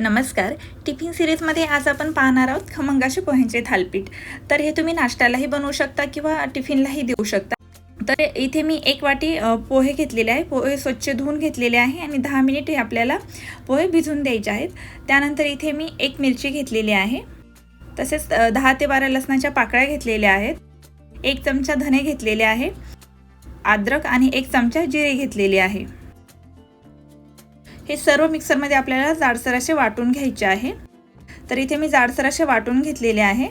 नमस्कार. टिफिन सिरीजमध्ये आज आपण पाहणार आहोत खमंग पोह्यांचे थालपीठ. तर हे तुम्ही नाश्त्यालाही बनवू शकता किंवा टिफिनलाही देऊ शकता. तर इथे मी एक वाटी पोहे घेतलेले आहे. पोहे स्वच्छ धुवून घेतलेले आहे आणि दहा मिनिट हे आपल्याला पोहे भिजून द्यायचे आहेत. त्यानंतर इथे मी एक मिरची घेतलेली आहे. तसेच दहा ते बारा लसणाच्या पाकळ्या घेतलेल्या आहेत. एक चमचा धने घेतलेले आहे. अद्रक आणि एक चमचा जिरे घेतलेले आहे. हे सर्व मिक्सरमध्ये आपल्याला जाडसर असे वाटून घ्यायचे आहे. तर इथे मी जाडसर असे वाटून घेतलेले आहे.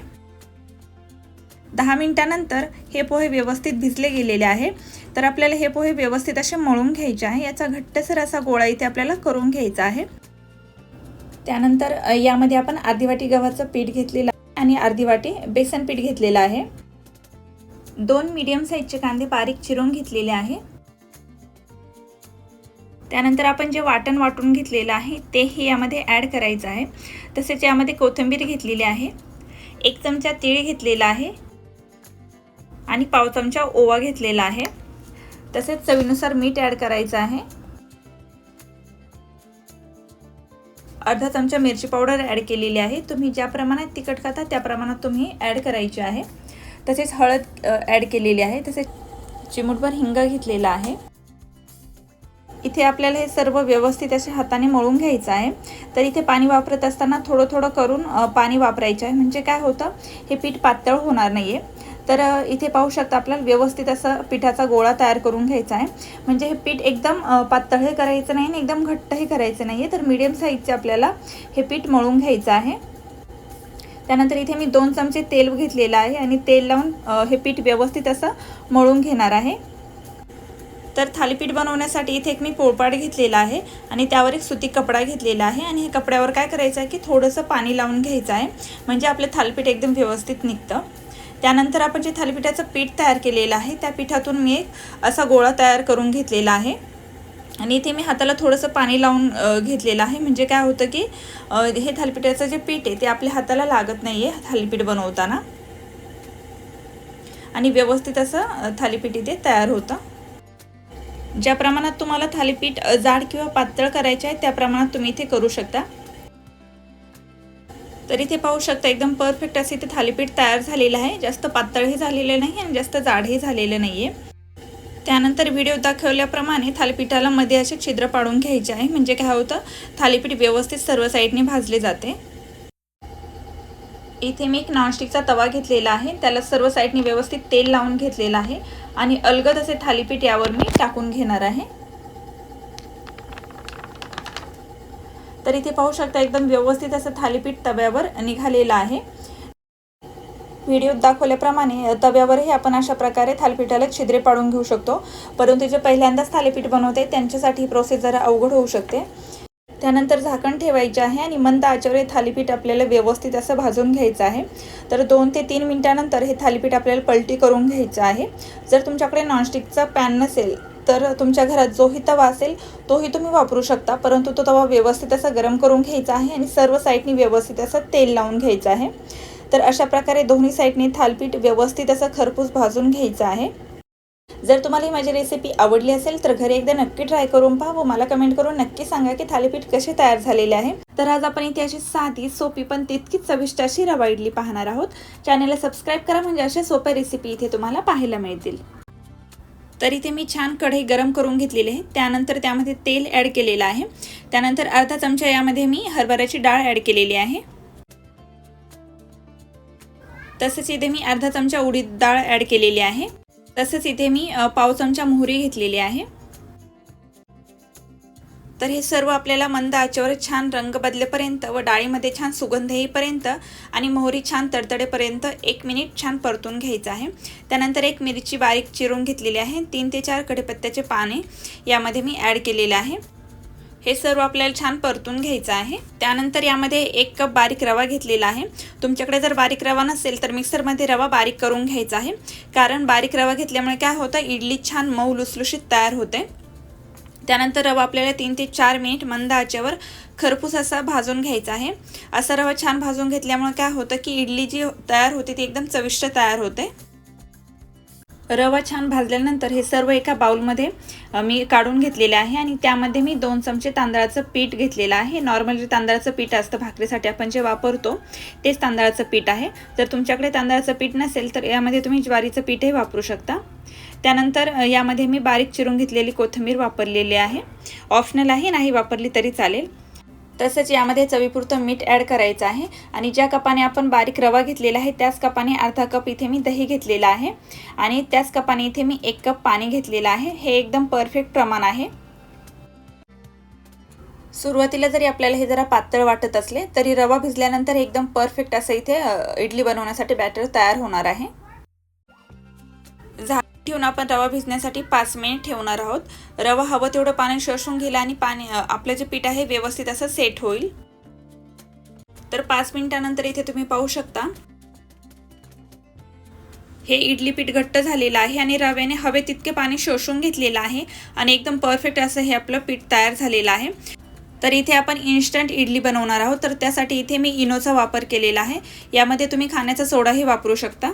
दहा मिनटानंतर हे पोहे व्यवस्थित भिजले गेलेले आहे. तर आपल्याला हे पोहे व्यवस्थित असे मळून घ्यायचे आहे. याचा घट्टसर असा गोळा इथे आपल्याला करून घ्यायचा आहे. त्यानंतर यामध्ये आपण अर्धी वाटी गव्हाचं पीठ घेतलेलं आहे आणि अर्धी वाटी बेसन पीठ घेतलेलं आहे. दोन मीडियम साईजचे कांदे बारीक चिरून घेतलेले आहे. त्यानंतर आपण जे वाटण वाटून घेतलेलं आहे तेही यामध्ये ॲड करायचं आहे. तसेच यामध्ये कोथिंबीर घेतलेली आहे. एक चमचा तीळ घेतलेला आहे. आणि पाव चमचा ओवा घेतलेला आहे. तसेच चवीनुसार मीठ ॲड करायचं आहे. अर्धा चमचा मिरची पावडर ॲड केलेली आहे. तुम्ही ज्या प्रमाणात तिखट खाता त्या प्रमाणात तुम्ही ॲड करायची आहे. तसेच हळद ॲड केलेली आहे. तसेच चिमूटभर हिंग घेतलेला आहे. इथे आपल्याला हे सर्व व्यवस्थित असे हाताने मळून घ्यायचं आहे. तर इथे पाणी वापरत असताना थोडं थोडं करून पाणी वापरायचं आहे. म्हणजे काय होतं हे पीठ पातळ होणार नाही आहे तर इथे पाहू शकता आपल्याला व्यवस्थित असं पिठाचा गोळा तयार करून घ्यायचा आहे. म्हणजे हे पीठ एकदम पातळही करायचं नाही आणि एकदम घट्टही करायचं नाही आहे तर मीडियम साईजचे आपल्याला हे पीठ मळून घ्यायचं आहे. त्यानंतर इथे मी दोन चमचे तेल घेतलेलं आहे आणि तेल लावून हे पीठ व्यवस्थित असं मळून घेणार आहे. तर थालीपीठ बनवण्यासाठी इथे एक मी पोळपाट घेतलेला आहे आणि त्यावर एक सुती कपडा घेतलेला आहे आणि हे कपड्यावर काय करायचं आहे की थोडंसं पाणी लावून घ्यायचं आहे. म्हणजे आपलं थालीपीठ एकदम व्यवस्थित निघतं. त्यानंतर आपण जे थालीपीठाचं पीठ तयार केलेलं आहे त्या पिठातून मी एक असा गोळा तयार करून घेतलेला आहे. आणि इथे मी हाताला थोडंसं पाणी लावून घेतलेलं आहे. म्हणजे काय होतं की हे थालीपीठाचं जे पीठ आहे ते आपल्या हाताला लागत नाही आहे थालीपीठ बनवताना. आणि व्यवस्थित असं थालीपीठ इथे तयार होतं. ज्या प्रमाणात तुम्हाला थालीपीठ जाड किंवा पातळ करायचे आहे त्या प्रमाणात तुम्ही इथे करू शकता. तर इथे पाहू शकता एकदम परफेक्ट असे इथे थालीपीठ तयार झालेलं आहे. जास्त पातळही झालेलं नाही आणि जास्त जाडही झालेलं नाही आहे त्यानंतर व्हिडिओ दाखवल्याप्रमाणे थालीपीठाला मध्ये असे छिद्र पाडून घ्यायचे आहे. म्हणजे काय होतं थालीपीठ व्यवस्थित सर्व साईडने भाजले जाते. इथे मी एक नॉनस्टिकचा तवा घेतलेला आहे. त्याला सर्व साईडने व्यवस्थित तेल लावून घेतलेलं आहे. आणि अलगद असे थालीपीठ यावर मी टाकून घेणार आहे. तर इथे पाहू शकता एकदम व्यवस्थित असं थालीपीठ तव्यावर निघालेलं आहे. व्हिडिओत दाखवल्याप्रमाणे तव्यावरही आपण अशा प्रकारे थालीपीठाला छिद्रे पाडून घेऊ शकतो. परंतु जे पहिल्यांदाच थालीपीठ बनवते त्यांच्यासाठी ही प्रोसेस जरा अवघड होऊ शकते. त्यानंतर झाकण ठेवायचे आहे आणि मंद आचेवर हे थालीपीठ आपल्याला व्यवस्थित असं भाजून घ्यायचं आहे. तर दोन ते तीन मिनटानंतर हे थालीपीठ आपल्याला पलटी करून घ्यायचं आहे. जर तुमच्याकडे नॉनस्टिकचा पॅन नसेल तर तुमच्या घरात जोही तवा असेल तोही तुम्ही वापरू शकता. परंतु तो तवा व्यवस्थित असा गरम करून घ्यायचा आहे आणि सर्व साईडनी व्यवस्थित असं तेल लावून घ्यायचं आहे. तर अशा प्रकारे दोन्ही साईडने थालपीठ व्यवस्थित असं खरपूस भाजून घ्यायचं आहे. जर तुम्हाला ही माझी रेसिपी आवडली असेल तर घरी एकदा नक्की ट्राय करून पहा व मला कमेंट करून नक्की सांगा की थालीपीठ कसे तयार झालेले आहे. तर आज आपण इथे अशी साधी सोपी पण तितकीच चविष्ट अशी रवा इडली पाहणार आहोत. चॅनलला सबस्क्राईब करा म्हणजे अशा सोप्या रेसिपी इथे तुम्हाला पाहायला मिळतील. तर इथे मी छान कढई गरम करून घेतलेली आहे. त्यानंतर त्यामध्ये तेल ॲड केलेलं आहे. त्यानंतर अर्धा चमचा यामध्ये मी हरभऱ्याची डाळ ॲड केलेली आहे. तसेच इथे मी अर्धा चमचा उडीद डाळ ॲड केलेली आहे. तसंच इथे मी पाव चमचा मोहरी घेतलेली आहे. तर हे सर्व आपल्याला मंद आचेवर छान रंग बदलेपर्यंत व डाळीमध्ये छान सुगंध येईपर्यंत आणि मोहरी छान तडतडेपर्यंत एक मिनिट छान परतून घ्यायचं आहे. त्यानंतर एक मिरची बारीक चिरून घेतलेली आहे. तीन ते चार कढीपत्त्याचे पाने यामध्ये मी ॲड केलेले आहे. हे सर्व आपल्याला छान परतून घ्यायचं आहे. त्यानंतर यामध्ये एक कप बारीक रवा घेतलेला आहे. तुमच्याकडे जर बारीक रवा नसेल तर मिक्सरमध्ये रवा बारीक करून घ्यायचा आहे. कारण बारीक रवा घेतल्यामुळे काय होतं? इडली छान मऊ लुसलुशीत तयार होते. त्यानंतर रवा आपल्याला तीन ते चार मिनिट मंद आचेवर खरपूस असा भाजून घ्यायचा आहे. असा रवा छान भाजून घेतल्यामुळे काय होतं की इडली जी तयार होते ती एकदम चविष्ट तयार होते. रवा छान भाजल्यानंतर हे सर्व एका बाउलमध्ये मी काढून घेतलेले आहे आणि त्यामध्ये मी दोन चमचे तांदळाचं पीठ घेतलेलं आहे. नॉर्मल जे तांदळाचं पीठ असतं भाकरीसाठी आपण जे वापरतो तेच तांदळाचं पीठ आहे. जर तुमच्याकडे तांदळाचं पीठ नसेल तर यामध्ये तुम्ही ज्वारीचं पीठही वापरू शकता. त्यानंतर यामध्ये मी बारीक चिरून घेतलेली कोथिंबीर वापरलेली आहे. ऑप्शनल आहे नाही वापरली तरी चालेल. तसंच यामध्ये चवीपुरतं मीठ ॲड करायचं आहे. आणि ज्या कपाने आपण बारीक रवा घेतलेला आहे त्याच कपाने अर्धा कप इथे मी दही घेतलेलं आहे. आणि त्याच कपाने इथे मी एक कप पाणी घेतलेलं आहे. हे एकदम परफेक्ट प्रमाण आहे. सुरुवातीला जरी आपल्याला हे जरा पातळ वाटत असले तरी रवा भिजल्यानंतर एकदम परफेक्ट असं इथे इडली बनवण्यासाठी बॅटर तयार होणार आहे. झा ठेवून आपण रवा भिजण्यासाठी पाच मिनिट ठेवणार आहोत. रवा हवं तेवढं पाणी शोषून घेईल आणि पाणी आपलं जे पीठ आहे व्यवस्थित असं सेट होईल. तर पाच मिनिटानंतर इथे तुम्ही पाहू शकता. हे इडली पीठ घट्ट झालेलं आहे आणि रव्याने हवे तितके पाणी शोषून घेतलेलं आहे आणि एकदम परफेक्ट असं हे आपलं पीठ तयार झालेलं आहे. तर इथे आपण इन्स्टंट इडली बनवणार आहोत. तर त्यासाठी इथे मी इनोचा वापर केलेला आहे. यामध्ये तुम्ही खाण्याचा सोडाही वापरू शकता.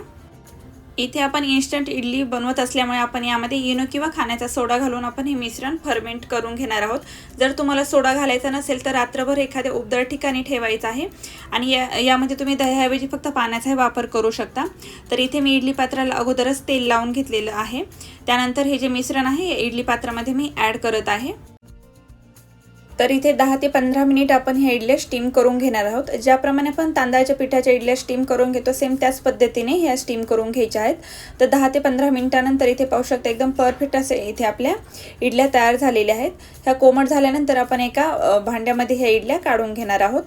इथे आपण इन्स्टंट इडली बनवत असल्यामुळे आपण यामध्ये इनो किंवा खाण्याचा सोडा घालून आपण हे मिश्रण फर्मेंट करून घेणार आहोत. जर तुम्हाला सोडा घालायचा नसेल तर रात्रभर एखाद्या उबदार ठिकाणी ठेवायचं आहे. आणि या यामध्ये तुम्ही दह्याऐवजी फक्त पाण्याचाही वापर करू शकता. तर इथे मी इडली पात्राला अगोदरच तेल लावून घेतलेलं आहे. त्यानंतर हे जे मिश्रण आहे हे इडली पात्रामध्ये मी ॲड करत आहे. तर इथे दहा ते पंधरा मिनिट आपण ह्या इडल्या स्टीम करून घेणार आहोत. ज्याप्रमाणे आपण तांदळाच्या पिठाच्या इडल्या स्टीम करून घेतो सेम त्याच पद्धतीने ह्या स्टीम करून घ्यायच्या आहेत. तर दहा ते पंधरा मिनिटानंतर इथे पाहू शकता एकदम परफेक्ट असे इथे आपल्या इडल्या तयार झालेल्या आहेत. ह्या कोमट झाल्यानंतर आपण एका भांड्यामध्ये ह्या इडल्या काढून घेणार आहोत.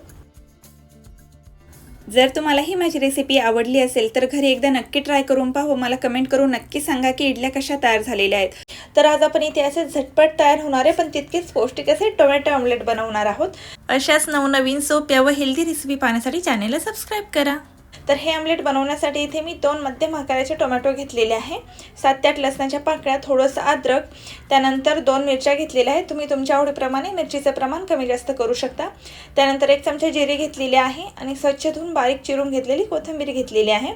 जर तुम्हाला ही माझी रेसिपी आवडली असेल तर घरी एकदा नक्की ट्राय करून पाहू मला कमेंट करून नक्की सांगा की इडल्या कशा तयार झालेल्या आहेत. तर आज आपण इथे असे झटपट तयार होणारे पण तितकेच पौष्टिक असे टोमॅटो ऑमलेट बनवणार आहोत. अशाच नवनवीन सोप्या व हेल्दी रेसिपी पाहण्यासाठी चॅनेलला सबस्क्राईब करा. तर हे आमलेट बनवण्यासाठी इथे मी दोन मध्यम आकाराचे टोमॅटो घेतलेले आहे. सात ते आठ लसणाच्या पाकळ्या थोडंसं अद्रक त्यानंतर दोन मिरच्या घेतलेल्या आहेत. तुम्ही तुमच्या आवडीप्रमाणे मिरचीचं प्रमाण कमी जास्त करू शकता. त्यानंतर एक चमचा जिरे घेतलेले आहे आणि स्वच्छ धुवून बारीक चिरून घेतलेली कोथिंबीर घेतलेली आहे.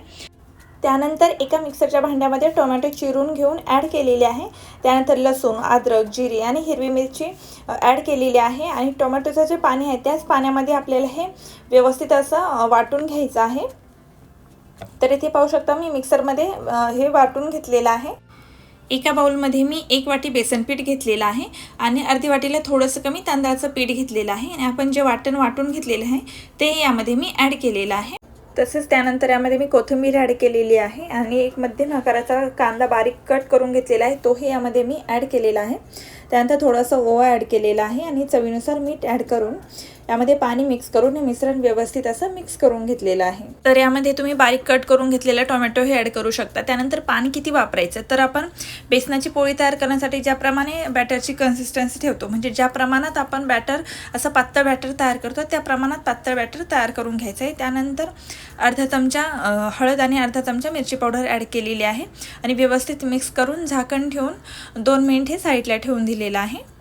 त्यानंतर एका मिक्सरच्या भांड्यामध्ये टोमॅटो चिरून घेऊन ॲड केलेले आहे. त्यानंतर लसूण अद्रक जिरे आणि हिरवी मिरची ॲड केलेली आहे आणि टोमॅटोचं जे पाणी आहे त्याच पाण्यामध्ये आपल्याला हे व्यवस्थित असं वाटून घ्यायचं आहे. तर इथे पाहू शकता मी मिक्सरमध्ये हे वाटून घेतलेलं आहे. एका बाउलमध्ये मी एक वाटी बेसन पीठ घेतलेलं आहे आणि अर्धी वाटीला थोडंसं कमी तांदळाचं पीठ घेतलेलं आहे. आणि आपण जे वाटण वाटून घेतलेलं आहे ते यामध्ये मी ॲड केलेलं आहे. तसेच त्यानंतर यामध्ये मी कोथिंबीर ॲड केलेली आहे आणि एक मध्यम आकाराचा कांदा बारीक कट करून घेतलेला आहे तोही यामध्ये मी ॲड केलेला आहे. त्यानंतर थोडंसं ओवा ॲड केलेला आहे आणि चवीनुसार मीठ ॲड करून यामध्ये पाणी मिक्स करून हे मिश्रण व्यवस्थित असं मिक्स करून घेतलेलं आहे. तर यामध्ये तुम्ही बारीक कट करून घेतलेला टोमॅटो हे ॲड करू शकता. त्यानंतर पाणी किती वापरायचं? तर आपण बेसनाची पोळी तयार करण्यासाठी ज्याप्रमाणे बॅटरची कन्सिस्टन्सी ठेवतो म्हणजे ज्या प्रमाणात आपण बॅटर असं पातळ बॅटर तयार करतो त्या प्रमाणात पातळ बॅटर तयार करून घ्यायचं आहे. त्यानंतर अर्धा चमचा हळद आणि अर्धा चमचा मिरची पावडर ॲड केलेली आहे. आणि व्यवस्थित मिक्स करून झाकण ठेवून दोन मिनिट हे साईडला ठेवून दिलेलं आहे.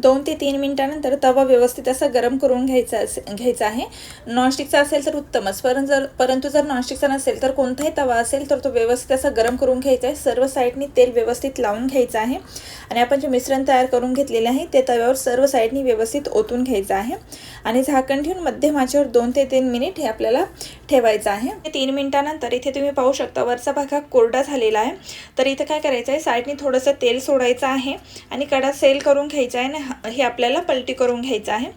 दोन ते तीन मिनटानंतर तवा व्यवस्थित असा गरम करून घ्यायचा असे घ्यायचा आहे. नॉनस्टिकचा असेल तर उत्तमच परंतु जर परंतु जर नॉनस्टिकचा नसेल तर कोणताही तवा असेल तर तो व्यवस्थित असा गरम करून घ्यायचा आहे. सर्व साईडनी तेल व्यवस्थित लावून घ्यायचं आहे. आणि आपण जे मिश्रण तयार करून घेतलेले आहे ते तव्यावर सर्व साईडनी व्यवस्थित ओतून घ्यायचं आहे. आणि झाकण ठेवून मध्यम आचेवर दोन ते तीन मिनिट हे आपल्याला ठेवायचं आहे. तीन मिनिटानंतर इथे तुम्ही पाहू शकता वरचा भाग हा कोरडा झालेला आहे. तर इथं काय करायचं आहे साईडनी थोडंसं तेल सोडायचं आहे. आणि कडा सेल करून घ्यायचा आहे आणि हे आपल्याला पलटी करून घ्यायचं आहे.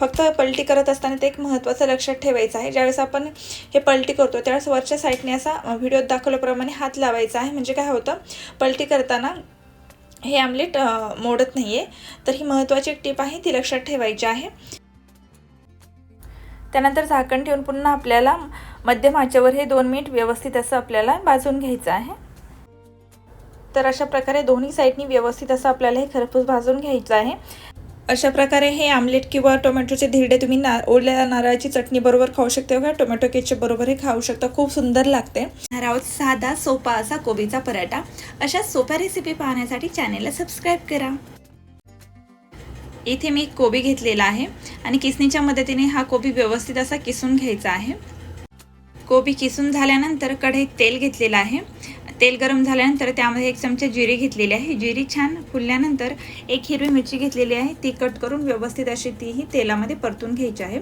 फक्त पलटी करत असताना ते एक महत्त्वाचं लक्षात ठेवायचं आहे. ज्यावेळेस आपण हे पलटी करतो त्यावेळेस वरच्या साईडने असा व्हिडिओत दाखवल्याप्रमाणे हात लावायचा आहे. म्हणजे काय होतं पलटी करताना हे आमलेट मोडत नाही आहे तर ही महत्त्वाची एक टीप आहे ती लक्षात ठेवायची आहे. त्यानंतर झाकण ठेवून पुन्हा आपल्याला मध्यम आचेवर हे दोन मिनिट व्यवस्थित असं आपल्याला भाजून घ्यायचं आहे. तर अशा प्रकारे दोन्ही साईडनी व्यवस्थित असं आपल्याला हे खरपूस भाजून घ्यायचं आहे. अशा प्रकारे हे आमलेट किंवा टोमॅटोचे धिरडे तुम्ही ना ओल्या नारळाची चटणी बरोबर खाऊ शकता किंवा टोमॅटो केचप बरोबर हे खाऊ शकता. खूप सुंदर लागते. आहोत साधा सोपा असा कोबीचा पराठा. अशा सोप्या रेसिपी पाहण्यासाठी चॅनेलला सबस्क्राईब करा. इथे मी एक कोबी घेतलेला आहे आणि किसणीच्या मदतीने हा कोबी व्यवस्थित असा किसून घ्यायचा आहे. कोबी किसून झाल्यानंतर कढईत तेल घेतलेलं आहे. तेल गरम झाल्यानंतर त्यामध्ये एक चमचा जिरी घेतलेली आहे. जिरी छान फुलल्यानंतर एक हिरवी मिरची घेतलेली आहे. ती कट करून व्यवस्थित अशी तीही तेलामध्ये परतून घ्यायची आहे.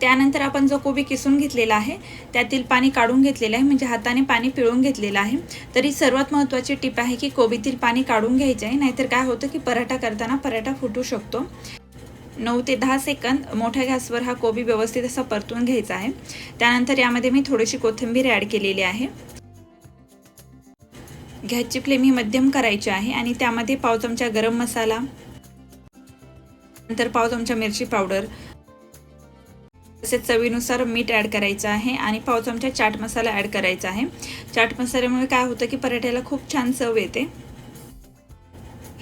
त्यानंतर आपण जो कोबी किसून घेतलेला आहे त्यातील पाणी काढून घेतलेलं आहे. म्हणजे हाताने पाणी पिळून घेतलेलं आहे. तरी सर्वात महत्त्वाची टीप आहे की कोबीतील पाणी काढून घ्यायचे आहे. नाहीतर काय होतं की पराठा करताना पराठा फुटू शकतो. नऊ ते दहा सेकंद मोठ्या गॅसवर हा कोबी व्यवस्थित असा परतून घ्यायचा आहे. त्यानंतर यामध्ये मी थोडीशी कोथिंबीर ॲड केलेली आहे. गॅसची फ्लेम ही मध्यम करायची आहे आणि त्यामध्ये पाव चमचा गरम मसाला नंतर पाव चमचा मिरची पावडर तसेच चवीनुसार मीठ ॲड करायचं आहे आणि पाव चमचा चाट मसाला ॲड करायचा आहे. चाट मसाल्यामुळे काय होतं की पराठ्याला खूप छान चव येते.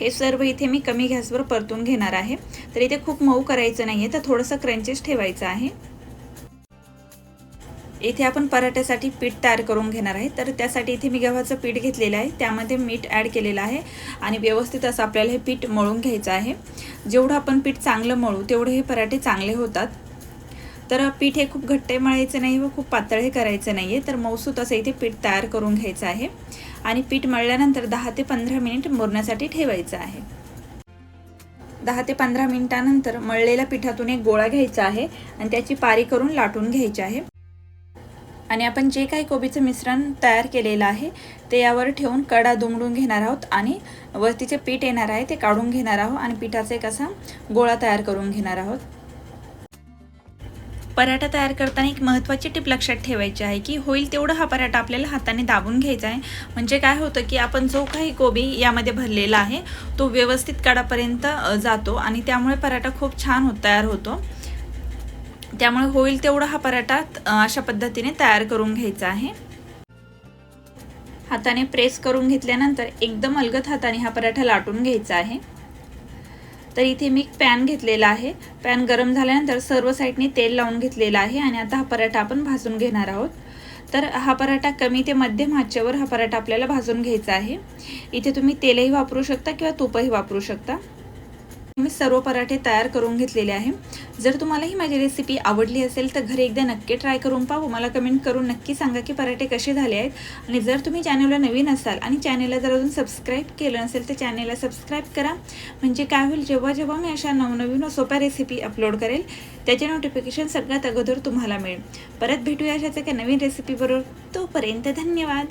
हे सर्व इथे मी कमी गॅसवर परतून घेणार आहे. तर इथे खूप मऊ करायचं नाही आहे तर थोडंसं क्रंचेस ठेवायचं आहे. इथे आपण पराठ्यासाठी पीठ तयार करून घेणार आहे. तर त्यासाठी इथे मी गव्हाचं पीठ घेतलेलं आहे. त्यामध्ये मीठ ॲड केलेलं आहे. आणि व्यवस्थित असं आपल्याला हे पीठ मळून घ्यायचं आहे. जेवढं आपण पीठ चांगलं मळू तेवढे हे पराठे चांगले होतात. तर पीठ हे खूप घट्टे मळायचं नाही व खूप पातळ करायचं नाही आहे तर मौसूत असं इथे पीठ तयार करून घ्यायचं आहे. आणि पीठ मळल्यानंतर दहा ते पंधरा मिनिट मुरण्यासाठी ठेवायचं आहे. दहा ते पंधरा मिनिटानंतर मळलेल्या पिठातून एक गोळा घ्यायचा आहे आणि त्याची पारी करून लाटून घ्यायची आहे. आणि आपण जे काही कोबीचं मिश्रण तयार केलेलं आहे ते यावर ठेवून कडा दुमडून घेणार आहोत आणि वरतीचे पीठ येणार आहे ते काढून घेणार आहोत आणि पिठाचा एक असा गोळा तयार करून घेणार आहोत. पराठा तयार करताना एक महत्त्वाची टीप लक्षात ठेवायची आहे की होईल तेवढं हा पराठा आपल्याला हाताने दाबून घ्यायचा आहे. म्हणजे काय होतं की आपण जो काही कोबी यामध्ये भरलेला आहे तो व्यवस्थित काढापर्यंत जातो आणि त्यामुळे पराठा खूप छान होत तयार होतो. त्यामुळे होईल तेवढा हा पराठा अशा पद्धतीने तयार करून घ्यायचा आहे. हाताने प्रेस करून घेतल्यानंतर एकदम अलगत हाताने हा पराठा लाटून घ्यायचा आहे. तर इथे मी पॅन घेतलेला आहे. पॅन गरम झाल्यानंतर सर्व साईडने तेल लावून घेतलेला आहे आणि आता हा पराठा आपण भाजून घेणार आहोत. तर हा पराठा कमी ते मध्यम आचेवर हा पराठा आपल्याला भाजून घ्यायचा आहे. इथे तुम्ही तेलही वापरू शकता किंवा तुपही वापरू शकता. मी सर्व पराठे तयार करून घेतलेले आहे. जर तुम्हाला ही माझी रेसिपी आवडली असेल तर घरी एकदा नक्की ट्राय करून पाहू. मला कमेंट करून नक्की सांगा की पराठे कसे झाले आहेत. आणि जर तुम्ही चॅनलला नवीन असाल आणि चॅनलला जर अजून सबस्क्राईब केलं नसेल तर चॅनलला सबस्क्राईब करा. म्हणजे काय होईल जेव्हा जेव्हा मी अशा नवनवीन व सोप्या रेसिपी अपलोड करेल त्याचे नोटिफिकेशन सगळ्यात अगोदर तुम्हाला मिळेल. परत भेटूया अशाच एका नवीन रेसिपीबरोबर तोपर्यंत धन्यवाद.